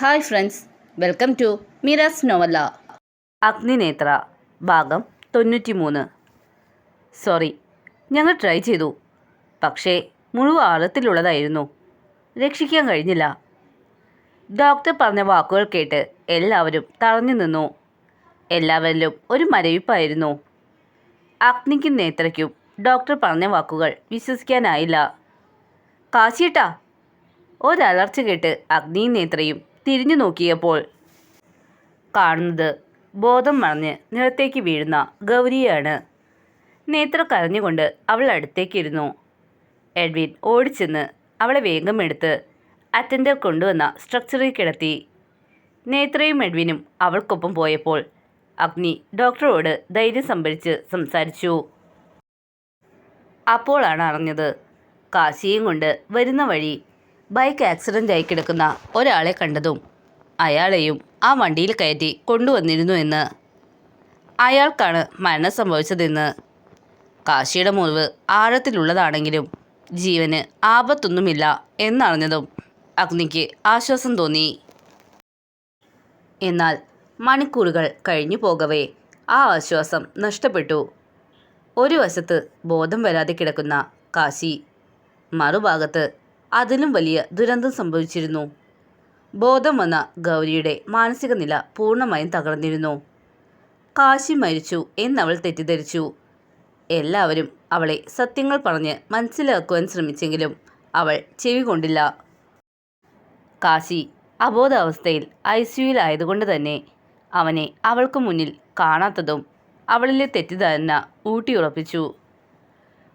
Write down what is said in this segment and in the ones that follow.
Hi friends welcome to Miras novella. Agninetra ഭാഗം തൊണ്ണൂറ്റി മൂന്ന് സോറി ഞങ്ങൾ ട്രൈ ചെയ്തു. പക്ഷേ മുഴുവൻ ആഴത്തിലുള്ളതായിരുന്നു. രക്ഷിക്കാൻ കഴിഞ്ഞില്ല. ഡോക്ടർ പറഞ്ഞ വാക്കുകൾ കേട്ട് എല്ലാവരും തളഞ്ഞു നിന്നു. എല്ലാവരിലും ഒരു മരവിപ്പായിരുന്നു. അഗ്നിക്കും നേത്രയ്ക്കും ഡോക്ടർ പറഞ്ഞ വാക്കുകൾ വിശ്വസിക്കാനായില്ല. കാശിയേട്ടാ ഒരലർച്ച കേട്ട് അഗ്നിയും നേത്രയും തിരിഞ്ഞു നോക്കിയപ്പോൾ കാണുന്നത് ബോധം മറഞ്ഞ് നിലത്തേക്ക് വീഴുന്ന ഗൗരിയാണ്. നേത്ര കരഞ്ഞുകൊണ്ട് അവൾ അടുത്തേക്കിരുന്നു എഡ്വിൻ ഓടിച്ചെന്ന് അവളെ വേഗം എടുത്ത് അറ്റൻഡർ കൊണ്ടുവന്ന സ്ട്രക്ചറിൽ കിടത്തി. നേത്രയും എഡ്വിനും അവൾക്കൊപ്പം പോയപ്പോൾ അഗ്നി ഡോക്ടറോട് ധൈര്യം സംഭരിച്ച് സംസാരിച്ചു. അപ്പോളാണ് അറിഞ്ഞത്. കാശിയും കൊണ്ട് വരുന്ന വഴി ബൈക്ക് ആക്സിഡന്റ് ആയി കിടക്കുന്ന ഒരാളെ കണ്ടതും അയാളെയും ആ വണ്ടിയിൽ കയറ്റി കൊണ്ടുവന്നിരുന്നു എന്ന് അയാൾക്കാണ് മരണം സംഭവിച്ചതെന്ന്. കാശിയുടെ മുറിവ് ആഴത്തിലുള്ളതാണെങ്കിലും ജീവന് ആപത്തൊന്നുമില്ല എന്നറിഞ്ഞതും അഗ്നിക്ക് ആശ്വാസം തോന്നി. എന്നാൽ മണിക്കൂറുകൾ കഴിഞ്ഞു പോകവേ ആ ആശ്വാസം നഷ്ടപ്പെട്ടു. ഒരു വശത്ത് ബോധം വരാതെ കിടക്കുന്ന കാശി മറുഭാഗത്ത് അതിലും വലിയ ദുരന്തം സംഭവിച്ചിരുന്നു. ബോധം വന്ന ഗൗരിയുടെ മാനസിക നില പൂർണമായും തകർന്നിരുന്നു. കാശി മരിച്ചു എന്നവൾ തെറ്റിദ്ധരിച്ചു. എല്ലാവരും അവളെ സത്യങ്ങൾ പറഞ്ഞ് മനസ്സിലാക്കുവാൻ ശ്രമിച്ചെങ്കിലും അവൾ ചെവി കൊണ്ടില്ല. കാശി അബോധാവസ്ഥയിൽ ഐ സിയുലായതുകൊണ്ട് തന്നെ അവനെ അവൾക്ക് മുന്നിൽ കാണാത്തതും അവളിലെ തെറ്റിദ്ധാരണ ഊട്ടിയുറപ്പിച്ചു.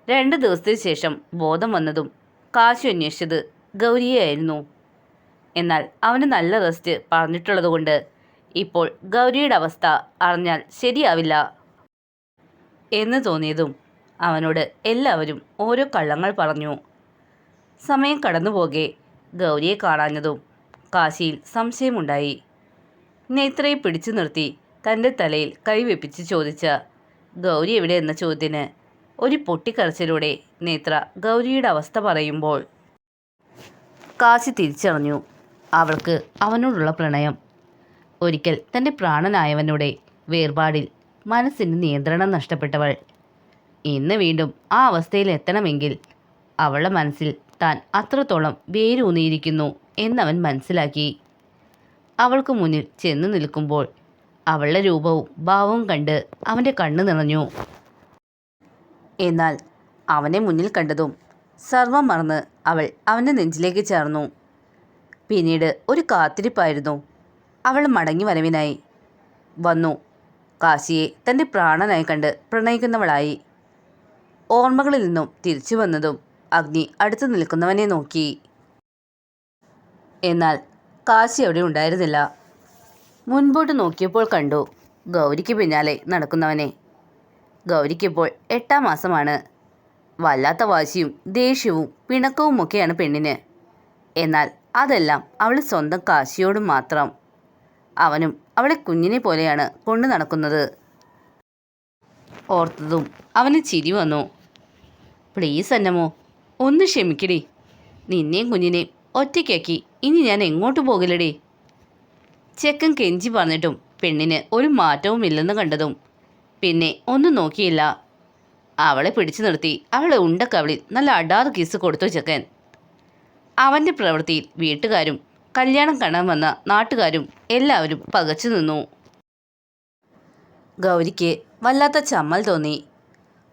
രണ്ട് ദിവസത്തിന് ശേഷം ബോധം വന്നതും കാശി അന്വേഷിച്ചത് ഗൗരിയായിരുന്നു എന്നാൽ അവന് നല്ല റെസ്റ്റ് പറഞ്ഞിട്ടുള്ളതുകൊണ്ട് ഇപ്പോൾ ഗൗരിയുടെ അവസ്ഥ അറിഞ്ഞാൽ ശരിയാവില്ല എന്ന് തോന്നിയതും അവനോട് എല്ലാവരും ഓരോ കള്ളങ്ങൾ പറഞ്ഞു. സമയം കടന്നുപോകെ ഗൗരിയെ കാണാഞ്ഞതും കാശിയിൽ സംശയമുണ്ടായി. നേത്രയെ പിടിച്ചു നിർത്തി തന്റെ തലയിൽ കൈവെപ്പിച്ച് ചോദിച്ച ഗൗരി എവിടെ എന്ന ചോദ്യത്തിന് ഒരു പൊട്ടിക്കരച്ചിലൂടെ നേത്ര ഗൗരിയുടെ അവസ്ഥ പറയുമ്പോൾ കാശി തിരിച്ചറിഞ്ഞു. അവൾക്ക് അവനോടുള്ള പ്രണയം. ഒരിക്കൽ തന്റെ പ്രാണനായവനുടെ വേർപാടിൽ മനസ്സിന് നിയന്ത്രണം നഷ്ടപ്പെട്ടവൾ. ഇന്ന് വീണ്ടും ആ അവസ്ഥയിൽ എത്തണമെങ്കിൽ അവളുടെ മനസ്സിൽ താൻ അത്രത്തോളം വേരൂന്നിയിരിക്കുന്നു എന്നവൻ മനസ്സിലാക്കി. അവൾക്ക് മുന്നിൽ ചെന്നു നിൽക്കുമ്പോൾ അവളുടെ രൂപവും ഭാവവും കണ്ട് അവന്റെ കണ്ണു നിറഞ്ഞു. എന്നാൽ അവനെ മുന്നിൽ കണ്ടതും സർവം മറന്ന് അവൾ അവന്റെ നെഞ്ചിലേക്ക് ചേർന്നു. പിന്നീട് ഒരു കാത്തിരിപ്പായിരുന്നു. അവൾ മടങ്ങി വരവിനായി വന്നു. കാശിയെ തന്റെ പ്രാണനായി കണ്ട് പ്രണയിക്കുന്നവളായി. ഓർമ്മകളിൽ നിന്നും തിരിച്ചു വന്നതും അഗ്നി അടുത്തു നിൽക്കുന്നവനെ നോക്കി. എന്നാൽ കാശി അവിടെ ഉണ്ടായിരുന്നില്ല. മുൻപോട്ട് നോക്കിയപ്പോൾ കണ്ടു ഗൗരിക്ക് പിന്നാലെ നടക്കുന്നവനെ. ഗൗരിക്കിപ്പോൾ എട്ടാം മാസമാണ്. വല്ലാത്ത വാശിയും ദേഷ്യവും പിണക്കവുമൊക്കെയാണ് പെണ്ണിന്. എന്നാൽ അതെല്ലാം അവൾ സ്വന്തം കാശിയോട് മാത്രം. അവനും അവളെ കുഞ്ഞിനെ പോലെയാണ് കൊണ്ടു നടക്കുന്നത്. ഓർത്തതും അവന് ചിരി വന്നു. പ്ലീസ് അന്നമോ ഒന്ന് ക്ഷമിക്കടി. നിന്നെയും കുഞ്ഞിനെയും ഒറ്റയ്ക്കാക്കി ഇനി ഞാൻ എങ്ങോട്ട് പോകില്ലടി? ചെക്കൻ കെഞ്ചി പറഞ്ഞിട്ടും പെണ്ണിന് ഒരു മാറ്റവും ഇല്ലെന്ന് കണ്ടതും പിന്നെ ഒന്നും നോക്കിയില്ല. അവളെ പിടിച്ചു നിർത്തി. അവളെ ഉണ്ടക്കവളിൽ നല്ല അടാറ് കിസ് കൊടുത്തു ചെക്കൻ. അവന്റെ പ്രവൃത്തിയിൽ വീട്ടുകാരും കല്യാണം കാണാൻ വന്ന നാട്ടുകാരും എല്ലാവരും പകച്ചു നിന്നു. ഗൗരിക്ക് വല്ലാത്ത ചമ്മൽ തോന്നി.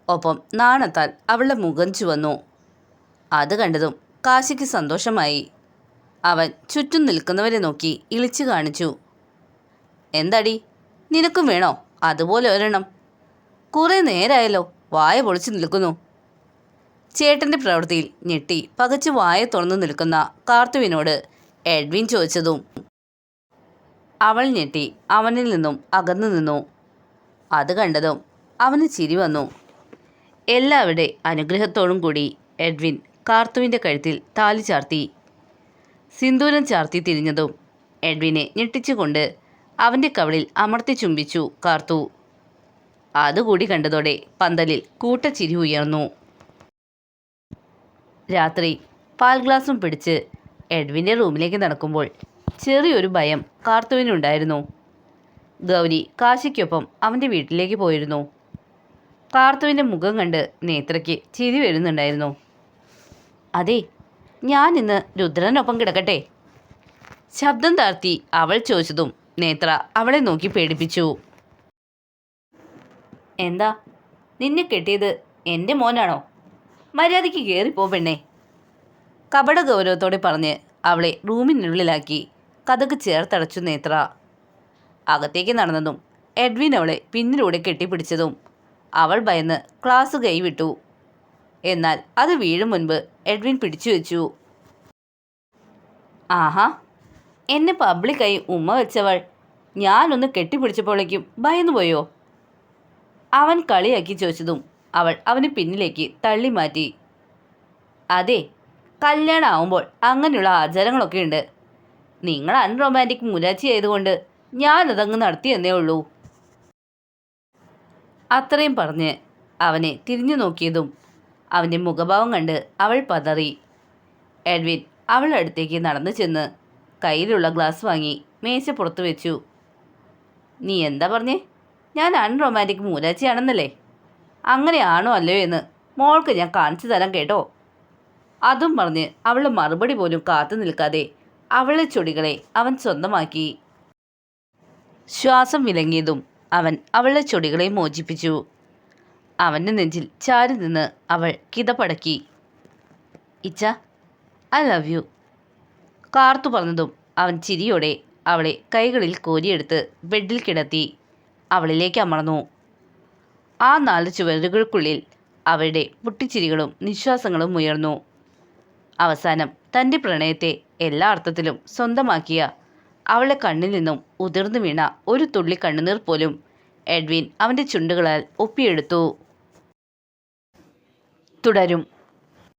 ഒപ്പം നാണത്താൽ അവളുടെ മുഖം ചുവന്നു. അത് കണ്ടതും കാശിക്ക് സന്തോഷമായി. അവൻ ചുറ്റും നിൽക്കുന്നവരെ നോക്കി ഇളിച്ചു കാണിച്ചു. എന്താടി? നിനക്കും വേണോ? അതുപോലെ ഒരെണ്ണം. കുറേ നേരമായല്ലോ വായ പൊളിച്ചു നിൽക്കുന്നു. ചേട്ടന്റെ പ്രവൃത്തിയിൽ ഞെട്ടി പകച്ചു വായ തുറന്നു നിൽക്കുന്ന കാർത്തുവിനോട് എഡ്വിൻ ചോദിച്ചതും. അവൾ ഞെട്ടി അവനിൽ നിന്നും അകന്നു നിന്നു. അത് കണ്ടതും അവന് ചിരി വന്നു. എല്ലാവരുടെ അനുഗ്രഹത്തോടും കൂടി എഡ്വിൻ കാർത്തുവിന്റെ കഴുത്തിൽ താലി ചാർത്തി. സിന്ദൂരം ചാർത്തി തിരിഞ്ഞതും എഡ്വിനെ ഞെട്ടിച്ചുകൊണ്ട് അവന്റെ കവളിൽ അമർത്തി ചുംബിച്ചു കാർത്തു. അതുകൂടി കണ്ടതോടെ പന്തലിൽ കൂട്ടച്ചിരി ഉയർന്നു. രാത്രി പാൽ ഗ്ലാസും പിടിച്ച് എഡ്വിന്റെ റൂമിലേക്ക് നടക്കുമ്പോൾ ചെറിയൊരു ഭയം കാർത്തുവിനുണ്ടായിരുന്നു. ഗൗരി കാശിക്കൊപ്പം അവന്റെ വീട്ടിലേക്ക് പോയിരുന്നു. കാർത്തുവിന്റെ മുഖം കണ്ട് നേത്രയ്ക്ക് ചിരി വരുന്നുണ്ടായിരുന്നു. അതെ ഞാൻ ഇന്ന് രുദ്രനൊപ്പം കിടക്കട്ടെ? ശബ്ദം താഴ്ത്തി അവൾ ചോദിച്ചതും നേത്ര അവളെ നോക്കി പേടിപ്പിച്ചു. എന്താ? നിന്നെ കെട്ടിയത് എന്റെ മോനാണോ? മര്യാദയ്ക്ക് കയറിപ്പോ പെണ്ണേ. കപട ഗൗരവത്തോടെ പറഞ്ഞ് അവളെ റൂമിനുള്ളിലാക്കി കഥക്ക് ചേർത്തടച്ചു നേത്ര. അകത്തേക്ക് നടന്നതും എഡ്വിൻ അവളെ പിന്നിലൂടെ കെട്ടിപ്പിടിച്ചതും അവൾ ഭയന്ന് ക്ലാസ് കൈവിട്ടു. എന്നാൽ അത് വീഴും മുൻപ് എഡ്വിൻ പിടിച്ചു വെച്ചു ആഹാ എന്നെ പബ്ലിക്കായി ഉമ്മ വെച്ചവൾ ഞാനൊന്ന് കെട്ടിപ്പിടിച്ചപ്പോഴേക്കും ഭയന്നു പോയോ അവൻ കളിയാക്കി ചോദിച്ചതും അവൾ അവന് പിന്നിലേക്ക് തള്ളി മാറ്റി. അതെ കല്യാണം ആവുമ്പോൾ അങ്ങനെയുള്ള ആചാരങ്ങളൊക്കെ ഉണ്ട്. നിങ്ങൾ അൺറൊമാന്റിക് മുരാച്ചി ആയതുകൊണ്ട് ഞാനതങ്ങ് നടത്തിയെന്നേ ഉള്ളൂ. അത്രയും പറഞ്ഞ് അവനെ തിരിഞ്ഞു നോക്കിയതും അവന്റെ മുഖഭാവം കണ്ട് അവൾ പതറി. എഡ്വിൻ അവളുടെ അടുത്തേക്ക് നടന്നു ചെന്ന് കയ്യിലുള്ള ഗ്ലാസ് വാങ്ങി മേശ മേശപ്പുറത്ത് വെച്ചു. നീ എന്താ പറഞ്ഞേ? ഞാൻ അൺറൊമാന്റിക് മൂലാച്ചിയാണെന്നല്ലേ? അങ്ങനെയാണോ അല്ലയോ എന്ന് മോൾക്ക് ഞാൻ കാണിച്ചു തരാം കേട്ടോ. അതും പറഞ്ഞ് അവൾ മറുപടി പോലും കാത്തു നിൽക്കാതെ അവളുടെ ചൊടികളെ അവൻ സ്വന്തമാക്കി. ശ്വാസം വിലങ്ങിയതും അവൻ അവളെ ചൊടികളെ മോചിപ്പിച്ചു. അവന്റെ നെഞ്ചിൽ ചാരി നിന്ന് അവൾ കിതപടക്കി ഇച്ച ഐ ലവ് യു. കാർത്തു പറഞ്ഞതും അവൻ ചിരിയോടെ അവളെ കൈകളിൽ കോരിയെടുത്ത് ബെഡിൽ കിടത്തി അവളിലേക്ക് അമർന്നു. ആ നാല് ചുവരുകൾക്കുള്ളിൽ അവരുടെ പൊട്ടിച്ചിരികളും നിശ്വാസങ്ങളും ഉയർന്നു. അവസാനം തന്റെ പ്രണയത്തെ എല്ലാ അർത്ഥത്തിലും സ്വന്തമാക്കിയ അവളെ കണ്ണിൽ നിന്നും ഉതിർന്നു വീണ ഒരു തുള്ളി കണ്ണുനീർ പോലും എഡ്വിൻ അവന്റെ ചുണ്ടുകളാൽ ഒപ്പിയെടുത്തു. തുടരും.